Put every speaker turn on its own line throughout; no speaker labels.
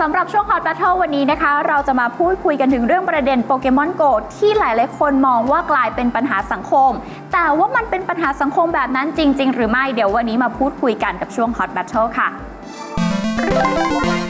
สำหรับช่วง Hot Battle วันนี้นะคะ เราจะมาพูดคุยกันถึงเรื่องประเด็นโปเกมอนโกที่หลายๆคนมองว่ากลายเป็นปัญหาสังคม แต่ว่ามันเป็นปัญหาสังคมแบบนั้นจริง ๆ หรือไม่เดี๋ยววันนี้มาพูดคุยกันกับช่วง Hot Battle ค่ะ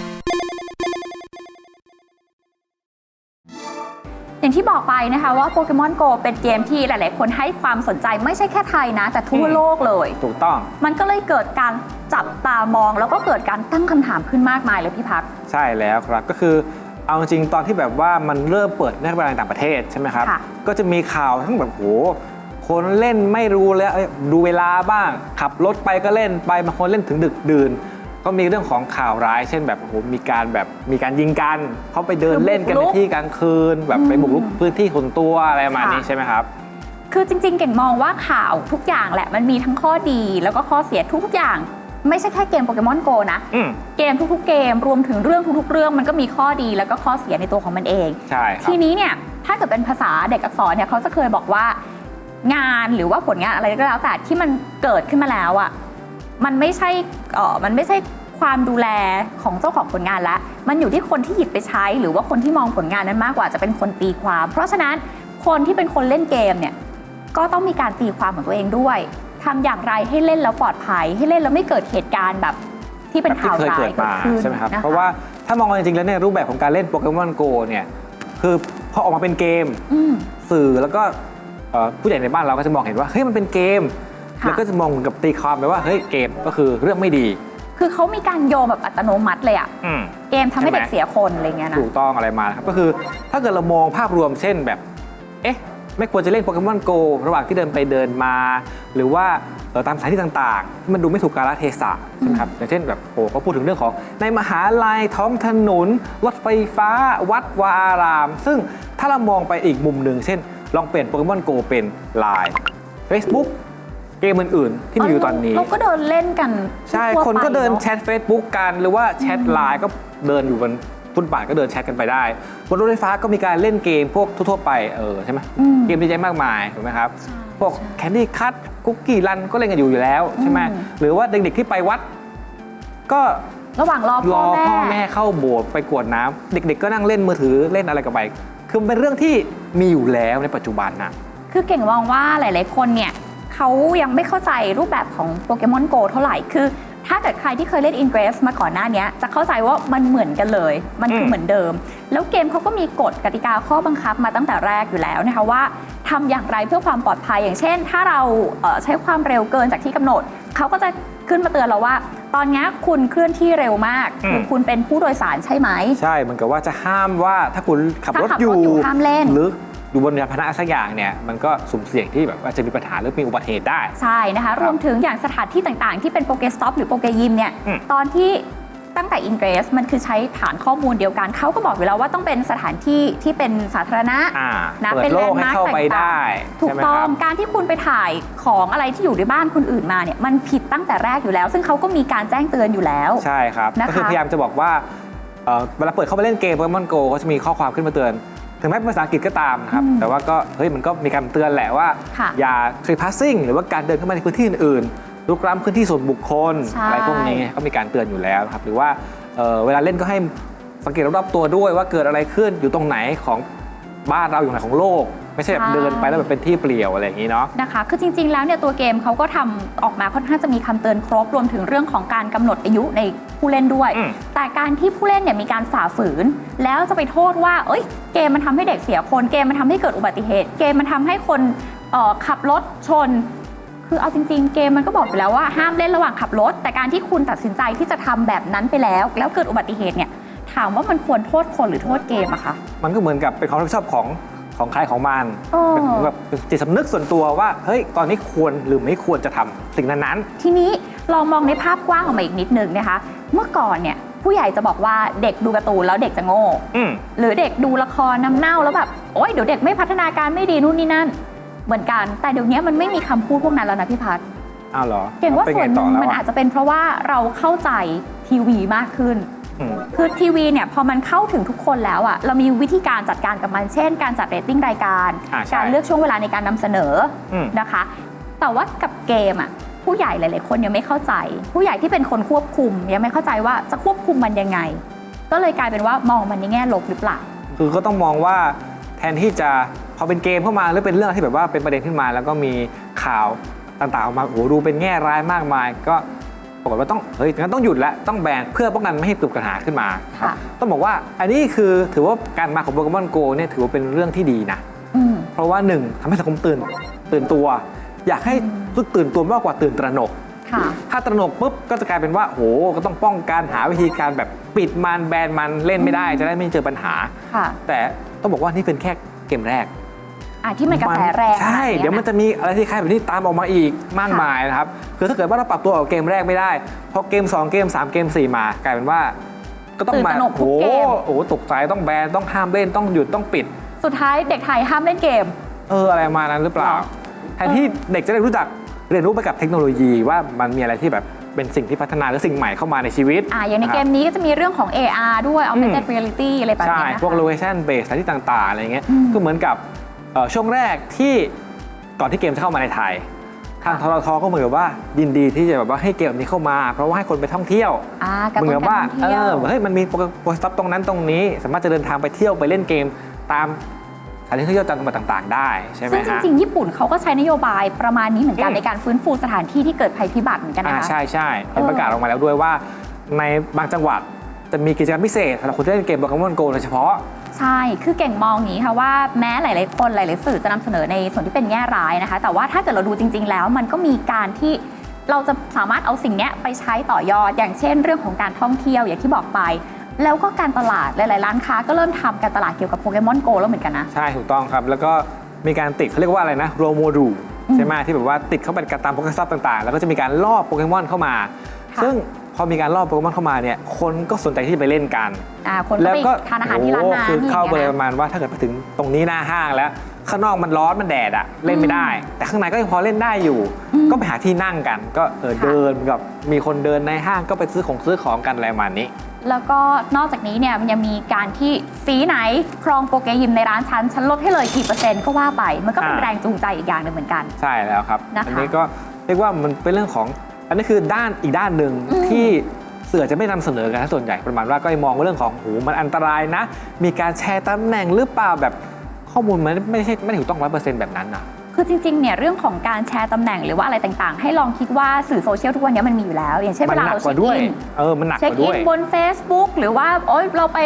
อย่างที่บอกไปนะคะว่าโปเกมอนโกเป็นเกมที่หลาย ๆ คนให้ความสนใจไม่ใช่แค่ไทยนะ แต่ทั่วโลกเลย
ถูกต้อง
มันก็เลยเกิดการจับตามอง แล้วก็เกิดการตั้งคำถามขึ้นมากมายเลยพี่พัก
ใช่แล้วครับก็คือเอาจริงๆตอนที่แบบว่ามันเริ่มเปิดในประเทศต่างประเทศใช่ไหมครับ
ค่ะ
ก็จะมีข่าวทั้งแบบโหคนเล่นไม่รู้แล้วเอ้ยดูเวลาบ้าง ขับรถไปก็เล่นไปบางคนเล่นถึงดึกดื่น ก็มีเรื่องของข่าวร้าย เช่นแบบโอ้โหมีการแบบมีการยิงกันเขาไปเดินเล่นกันในที่กลางคืน แบบไปบุกรุกพื้นที่ส่วนตัวอะไรประมาณนี้ใช่ไหมครับ
คือจริง ๆ เก่งมองว่าข่าวทุกอย่างแหละมันมีทั้งข้อดีแล้วก็ข้อเสียทุกๆอย่างไม่ใช่แค่เกมโปเกมอนโกนะ
อืม
เกมทุกๆเกมรวมถึงเรื่องทุกๆเรื่องมันก็มีข้อดีแล้วก็ข้อเสียในตัวของมันเอง
ใช่ครับ
ทีนี้เนี่ยถ้าเกิดเป็นภาษาเด็กอักษรเนี่ยเขาจะเคยบอกว่า งานหรือว่าผลงานอะไรก็แล้วแต่ที่มันเกิดขึ้นมาแล้วอะ่ะ มันไม่ใช่เออมันไม่ใช่ความดูแลของเจ้าของผลงานละ มันอยู่ที่คนที่หยิบไปใช้ หรือว่าคนที่มองผลงานนั้นมากกว่าจะเป็นคนตีความ เพราะฉะนั้นคนที่เป็นคนเล่นเกมเนี่ยก็ต้องมีการตีความของตัวเองด้วยทำอย่างไรให้เล่นแล้วปลอดภัย ให้เล่นแล้วไม่เกิดเหตุการณ์แบบที่เป็นข่าว
ที่เคย
ร้า
เกิ
ย
ด
เกิด
มา
ขึ้น
ใช่ไหมครับ
นค
เพราะว่าถ้ามองกันจริงๆแล้วเนี่ยรูปแบบของการเล่นโปเกมอนโกเนี่ยคือพอออกมาเป็นเกม
อืม
สื่อแล้วก็เอ่อผู้ใหญ่ในบ้านเราก็จะมองเห็นว่าเฮ้ยมันเป็นเกม
ค่ะ
แล้วก็จะมองเหมือนกับตีความไปว่าเฮ้ยเกมก็คือเรื่องไม่ดี
คือเขามีการโยงแบบอัตโนมัติเลยอะ
อืม
เกมทำให้เด็ก
ใช่ไหม
เสียคนอะไรเงี้ยนะ
ถูกต้องอะไรมานะครับก็คือถ้าเกิดเรามองภาพรวมเช่นแบบ เอ๊ะ ไม่ควรจะเล่นโปเกมอนโกระหว่างที่เดินไปเดินมา หรือว่าเอ่อตามสถานที่ต่างๆ ที่มันดูไม่ถูกกาลเทศะใช่ไหมครับอย่างเช่นแบบโอ้ก็พูดถึงเรื่องของในมหาลัยท้องถนน รถไฟฟ้า วัดวาอาราม ซึ่งถ้าเรามองไปอีกมุมหนึ่งเช่น ลองเปลี่ยนโปเกมอนโกเป็น Line Facebook เกมอื่นๆ ที่มีอยู่ตอนนี้
เราก็เดินเล่นกัน
ใช่
ทั่ว
คนก็
ไป
เดิน
อะ
แชท Facebook กันหรือว่าแชทไลน์ก็เดินอยู่บนฟุตบาทก็เดินแชทกันไปได้บนรถไฟฟ้าก็มีการเล่นเกมพวกทั่วๆไปเออใช่ไหม
อืม
เกมดีใจมากมายถูกไหมครับ
ใช่
พวก
ใช่
แคนดี้คัทคุกกี้รันก็เล่นกันอยู่อยู่แล้วใช่ไหม
อืม
หรือว่าเด็กๆที่ไปวัด ก็
ระหว่างรอ
ร
พ่อ
อ
แม่
พ่อแม่เข้าโบสถ์ไปกรวดน้ำเด็ก ๆ ก็นั่งเล่นมือถือเล่นอะไรกันไปคือมันเป็นเรื่องที่มีอยู่แล้วในปัจจุบันนะ
คือเก่งมองว่าหลาย ๆ คนเนี่ย เขายังไม่เข้าใจรูปแบบของโปเกมอนโกเท่าไหร่ คือ ถ้าเกิดใครที่เคยเล่น Ingress มาก่อนหน้านี้จะเข้าใจว่ามันเหมือนกันเลย มันคือ
ม
เหมือนเดิม แล้วเกมเขาก็มีกฎกติกาข้อบังคับมาตั้งแต่แรกอยู่แล้วนะคะว่าทำอย่างไรเพื่อความปลอดภัย อย่างเช่น ถ้าเราเอ่อใช้ความเร็วเกินจากที่กำหนด เขาก็จะขึ้นมาเตือนเราว่า ตอนนี้คุณเคลื่อนที่เร็วมากคือคุณเป็นผู้โดยสารใช่ไหม
ใช่ เหมือนกับว่าจะห้ามว่าถ้าคุณขับ
ถ้าร
ถ
ขับ
อ
ร
ยู่
ถอยู่ห้ามเล่น
หรือ อยู่บนยานพาหนะสักอย่างเนี่ยมันก็สุ่มเสี่ยงที่แบบว่าจะมีปัญหาหรือมีอุบัติเหตุได้
ใช่นะคะ
ครับ
รวมถึงอย่างสถานที่ต่างๆ ที่เป็นโปเกสต็อปหรือโปเกยิมเนี่ย
อืม
ตอนที่ตั้งแต่ Ingress มันคือใช้ฐานข้อมูลเดียวกัน เขาก็บอกอยู่แล้วว่าต้องเป็นสถานที่ที่เป็นสาธารณะ
อ่า
นะ
เปิ
เป็
ด
น
โลก
แลนด์
ให้
มาร์ค
เข้าไป
ต่างๆ
ได้
ถูก
ใช่ไหม
ต้อ
ค
ง
รับ
การที่คุณไปถ่ายของอะไรที่อยู่ในบ้านคนอื่นมาเนี่ยมันผิดตั้งแต่แรกอยู่แล้ว ซึ่งเขาก็มีการแจ้งเตือนอยู่แล้ว
ใช่ครับ
นะคะ
ก็คือพยายามจะบอกว่าเอ่อเวลาเปิดเข้าไปเล่นเกมโปเกมอนโกก็จะมีข้อความขึ้นมาเตือน ถึงแม้เป็นภาษาอังกฤษก็ตามนะครับ
อืม
แต่ว่าก็เฮ้ยมันก็มีการเตือนแหละว่า
ค่ะ
อย่า trespassing หรือว่าการเดินเข้ามาในพื้นที่อื่นๆลุกล้ำพื้นที่ส่วนบุคคล
ใช่
อะไรพวกนี้ก็มีการเตือนอยู่แล้วครับหรือว่าเอ่อเวลาเล่นก็ให้สังเกตรอบๆตัวด้วยว่าเกิดอะไรขึ้นอยู่ตรงไหนของบ้านเราอยู่ไหนของโลก ไม่ใช่แบบเดินไปแล้วแบบเป็นที่เปลี่ยวอะไรอย่างนี้เนาะ
นะคะ คือจริง ๆ แล้วเนี่ยตัวเกมเขาก็ทำออกมาค่อนข้างจะมีคำเตือนครบรวมถึงเรื่องของการกำหนดอายุในผู้เล่นด้วย
อืม
แต่การที่ผู้เล่นเนี่ยมีการฝ่าฝืน แล้วจะไปโทษว่า เอ้ย เกมมันทำให้เด็กเสียคน เกมมันทำให้เกิดอุบัติเหตุ เกมมันทำให้คนเอ่อขับรถชน คือเอาจริง ๆ เกมมันก็บอกอยู่แล้วว่าห้ามเล่นระหว่างขับรถ แต่การที่คุณตัดสินใจที่จะทำแบบนั้นไปแล้ว แล้วเกิดอุบัติเหตุเนี่ยถามว่ามันควรโทษคนหรือโทษเกมอะคะ
มันก็เหมือนกับเป็นความรับผิดชอบของ ของใครของมัน
เออ
เป็นเหมือนแบบจิตสำนึกส่วนตัวว่า เฮ้ย ตอนนี้ควรหรือไม่ควรจะทำสิ่งนั้น
ทีนี้ลองมองในภาพกว้างออกมาอีกนิดนึงนะคะ เมื่อก่อนเนี่ยผู้ใหญ่จะบอกว่าเด็กดูการ์ตูนแล้วเด็กจะโง่
ๆอืม
หรือเด็กดูละครน้ำเน่าแล้วแบบโอ๊ยเดี๋ยวเด็กไม่พัฒนาการไม่ดีนู่นนี่นั่น เหมือนกัน แต่เดี๋ยวนี้มันไม่มีคำพูดพวกนั้นแล้วนะพี่พัฒน์
อ้าวเหรอ
เก่งว่า
ป็
ส่วนห
ไต่
นึ่ง
แล้ว
มันอาจจะเป็นเพราะว่าเราเข้าใจทีวีมากขึ้น
อืม
คือทีวีเนี่ยพอมันเข้าถึงทุกคนแล้วอะเรามีวิธีการจัดการกับมันเช่น การจัดเรตติ้งรายการ
อ่าใช่
การเลือกช่วงเวลาในการนำเสนออ
ม
นะคะ แต่ว่ากับเกมอะผู้ใหญ่หลาย ๆ คนยังไม่เข้าใจ ผู้ใหญ่ที่เป็นคนควบคุม ยังไม่เข้าใจว่าจะควบคุมมันยังไง ก็เลยกลายเป็นว่ามองมันในแง่ลบหรือเปล่า
คือก็ต้องมองว่าแทนที่จะพอเป็นเกมเข้ามาหรือเป็นเรื่องที่แบบว่าเป็นประเด็นขึ้นมา แล้วก็มีข่าวต่างๆออกมาโอ้โหดูเป็นแง่ร้ายมากมาย ก็ ปรากฏว่าต้องเฮ้ยงั้นต้องหยุดและต้องแบนเพื่อป้องกันไม่ให้เกิดปัญหาขึ้นมาครับ
ค่ะ
ต้องบอกว่าอันนี้คือถือว่าการมาของโปเกมอนโกเนี่ยถือว่าเป็นเรื่องที่ดีนะ
อืม
เพราะว่าหนึ่งทำให้สังคมตื่นตื่นตัว อยากให้รู้สึกตื่นตัวมากกว่าตื่นตระหนก
ค่ะ
ถ้าตระหนกปุ๊บก็จะกลายเป็นว่าโหก็ต้องป้องกันหาวิธีการแบบปิดมันแบนมันเล่นไม่ได้ จะได้ไม่เจอปัญหา
ค่ะ
แต่ต้องบอกว่านี่เป็นแค่เกมแรก
อะที่มันกระแสแรง
ใช่
ขนา
เดี๋ยวมันจะมีอะไรที่คล้ายแบบนี้ตามออกมาอีกมากมายนะครับ คือถ้าเกิดว่าเราปรับตัวกับเกมแรกไม่ได้ พอเกม 2 เกม 3 เกม 4 มากลายเป็นว่า ก็ต้อง
ตื่น
มา
ตระหนกทุ
โอ้
ก
โห
เกม
โอ้โหตกใจต้องแบนต้องห้ามเล่นต้องหยุดต้องปิด
สุดท้ายเด็กไทยห้ามเล่นเกม
เอออะไรประมาณนั้นหรือเปล่า
หรอ
แทนที่เด็กจะได้รู้จักเรียนรู้ไปกับเทคโนโลยีว่ามันมีอะไรที่แบบเป็นสิ่งที่พัฒนาหรือสิ่งใหม่เข้ามาในชีวิต
อะอย่างในเกมนี้ก็จะมีเรื่องของ AR ด้วย augmented reality อะไรแบบ
ใช่
นี้นะคะ
พวก location based สถานที่ต่าง ๆ อะไรเงี้ย
อืม
ก็เหมือนกับเอ่อ ช่วงแรกที่ก่อนที่เกมจะเข้ามาในไทย ทางทรทก็เหมือนกับว่ายินดีที่จะแบบว่าให้เกมแบบนี้เข้ามา เพราะว่าให้คนไปท่องเที่ยว
อ่ากระ
เหมื
ตุ้
อนนกับ
กา
ว่าร
ท่อง
เอ
เที่ยว
อเฮ้ยมันมีโปรโปรสต็อปตรงนั้นตรงนี้ สามารถจะเดินทางไปเที่ยวไปเล่นเกมตามสถานที่ท่องเที่ยวจังหวัดต่างๆ ได้ใช่ไหม
ซึ่งจ
ฮะ
ริงๆ ญี่ปุ่นเขาก็ใช้นโยบายประมาณนี้เหมือนกัน
อืม
ในการฟื้นฟูสถานที่ที่เกิดภัยพิบัติเหมือนกัน
อ่า
นะคะ
ใช่ใช่เห็น
เออ
ประกาศออกมาแล้วด้วยว่า ในบางจังหวัดจะมีกิจกรรมพิเศษสำหรับคนที่เล่นเกมโปเกมอนโกโดยเฉพาะ
ใช่ คือเก่งมองอย่างนี้ค่ะว่าแม้หลาย ๆ คนหลาย ๆ สื่อจะนำเสนอในส่วนที่เป็นแง่ร้ายนะคะ แต่ว่าถ้าเกิดเราดูจริง ๆ แล้วมันก็มีการที่เราจะสามารถเอาสิ่งเนี้ยไปใช้ต่อยอด อย่างเช่น เรื่องของการท่องเที่ยวอย่างที่บอกไป แล้วก็การตลาดหลาย ๆ ร้านค้าก็เริ่มทำการตลาดเกี่ยวกับโปเกมอนโกแล้วเหมือนกันนะ
ใช่ถูกต้องครับ แล้วก็มีการติดเขาเรียกว่าอะไรนะโรโมดู
อืม
ใช่ไหมที่แบบว่าติดเข้าไปกับตามโปเกมอนต่าง ๆ แล้วก็จะมีการล่อโปเกมอนเข้ามา
ค่ะ
ซึ่ง พอมีการล่อโปเกมอนเข้ามาเนี่ยคนก็สนใจที่จะไปเล่นกัน
อ่าคนก็
แล้ว
ไป
ก็
ทานอาหารที่ร้าน
โอ้
น้ำ
คือเข้าไปเลย
อ
ป
ย่าง
ระ
งี้ย
มาณว่าถ้าเกิดไปถึงตรงนี้หน้าห้างแล้ว ข้างนอกมันร้อนมันแดดอะเล่นไม่ได้ แต่ข้างในก็ยังพอเล่นได้อยู่
อืม
ก็ไปหาที่นั่งกัน ก็เออ
ค่ะ
เดินกับมีคนเดินในห้างก็ไปซื้อของซื้อของกันอะไรประมาณนี้
แล้วก็นอกจากนี้เนี่ยมันยังมีการที่สีไหนครองโปเกยิมในร้านฉันฉันลดให้เลยกี่เปอร์เซ็นต์ก็ว่าไป มันก็เป็น
อ่า
แรงจูงใจอีกอย่างหนึ่งเหมือนกัน
ใช่แล้วครับ
นะคะ
อันี้ก็เรียกว่ามันเป็นเรื่องของ อันนี้คือด้านอีกด้านหนึ่ง
อืม
ที่สื่อจะไม่นำเสนอกันนะส่วนใหญ่ประมาณว่าก็มองว่าเรื่องของโหมันอันตรายนะ มีการแชร์ตำแหน่งหรือเปล่าแบบข้อมูลมันไม่ใช่ไม่ได้ถูกต้องร้อยเปอร์เซ็นต์แบบนั้นนะ
คือจริงๆ เนี่ยเรื่องของการแชร์ตำแหน่งหรือว่าอะไรต่างๆ ให้ลองคิดว่าสื่อโซเชียลทุกวันนี้มันมีอยู่แล้ว อย่างเช่น
มั
เวลา
หนั
เรา
กก
เช็
ว่า
ค
ด้วย
อิน
เออมันหนักก
เช็ค
ว่า
อิ
ด้วนย
บน Facebook หรือว่าโอ๊ยเราไป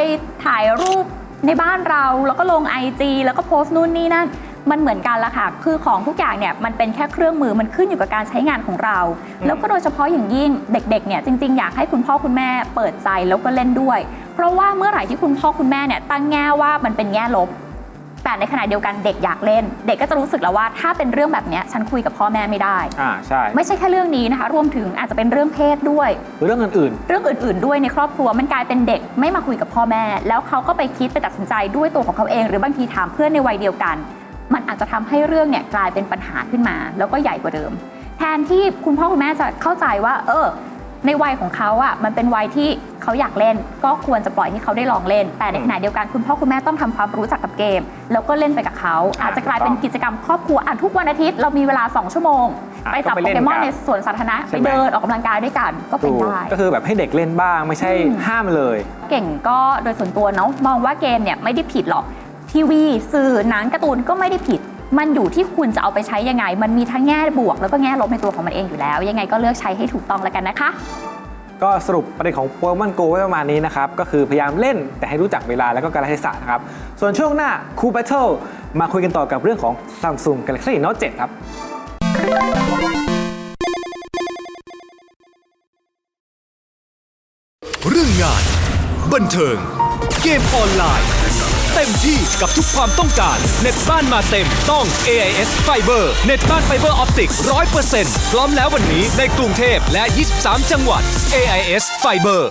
ถ่ายรูปในบ้านเราแล้วก็ลง IG แล้วก็โพสต์นู่นนี่นั่น มันเหมือนกันละค่ะ คือของทุกอย่างเนี่ยมันเป็นแค่เครื่องมือมันขึ้นอยู่กับการใช้งานของเรา
อืม
แล้วก็โดยเฉพาะอย่างยิ่งเด็กๆเนี่ยจริงๆ อยากให้คุณพ่อคุณแม่เปิดใจแล้วก็เล่นด้วย เพราะว่าเมื่อไหร่ที่คุณพ่อคุณแม่เนี่ยตั้งแง่ว่ามันเป็นแง่ลบ แต่ในขณะเดียวกันเด็กอยากเล่น เด็กก็จะรู้สึกแล้วว่าถ้าเป็นเรื่องแบบเนี้ยฉันคุยกับพ่อแม่ไม่ได้
อ่าใช่
ไม่ใช่แค่เรื่องนี้นะคะ รวมถึงอาจจะเป็นเรื่องเพศด้วย
หรือเรื่องอื่น
เรื่องอื่น ๆ ด้วยในครอบครัวมันกลายเป็นเด็กไม่มาคุยกับพ่อแม่ แล้วเขาก็ไปคิดไปตัดสินใจด้วยตัวของเขาเอง หรือบางทีถามเพื่อนในวัยเดียวกัน มันอาจจะทำให้เรื่องเนี่ยกลายเป็นปัญหาขึ้นมา แล้วก็ใหญ่กว่าเดิม แทนที่คุณพ่อคุณแม่จะเข้าใจว่า เออ ในวัยของเขาอะมันเป็นวัยที่เขาอยากเล่น ก็ควรจะปล่อยให้เขาได้ลองเล่น แต่ในขณะเดียวกันคุณพ่อคุณแม่ต้องทำความรู้จักกับเกม แล้วก็เล่นไปกับเขา
อ่า
อาจจะกลายเป็นกิจกรรมครอบครัวอะทุกวันอาทิตย์เรามีเวลา 2 ชั่วโมง
อะ
ไปจับ
ก็
โป
ไปเล่น
เกมอน
กัน
ในสวนสาธารณะ
ใช่
ไป
ไหม
เดินออกกำลังกายด้วยกันก็
ๆ
เป็น
ถูก
ได้
ก็คือแบบให้เด็กเล่นบ้างไม่ใช่
อืม
ห้ามเลย
เก่งก็โดยส่วนตัวเนาะมองว่าเกมเนี่ยไม่ได้ผิดหรอก ทีวี สื่อหนังการ์ตูนก็ไม่ได้ผิด มันอยู่ที่คุณจะเอาไปใช้ยังไง มันมีทั้งแง่บวก แล้วก็แง่ลบในตัวของมันเองอยู่แล้ว ยังไงก็เลือกใช้ให้ถูกต้องแล้วกันนะคะ
ก็สรุปประเด็นของโปเกมอนโกไว้ประมาณนี้นะครับ ก็คือพยายามเล่นแต่ให้รู้จักเวลาแล้วก็กาลเทศะนะครับ ส่วนช่วงหน้าคูล Battle มาคุยกันต่อกับเรื่องของ Samsung Galaxy Note 7 ครับ
เรื่องงาน บันเทิง เกมออนไลน์ เต็มที่กับทุกความต้องการ เน็ตบ้านมาเต็มต้อง AIS Fiber เน็ตบ้านไฟเบอร์ออปติก100%พร้อมแล้ววันนี้ในกรุงเทพและ 23 จังหวัด AIS Fiber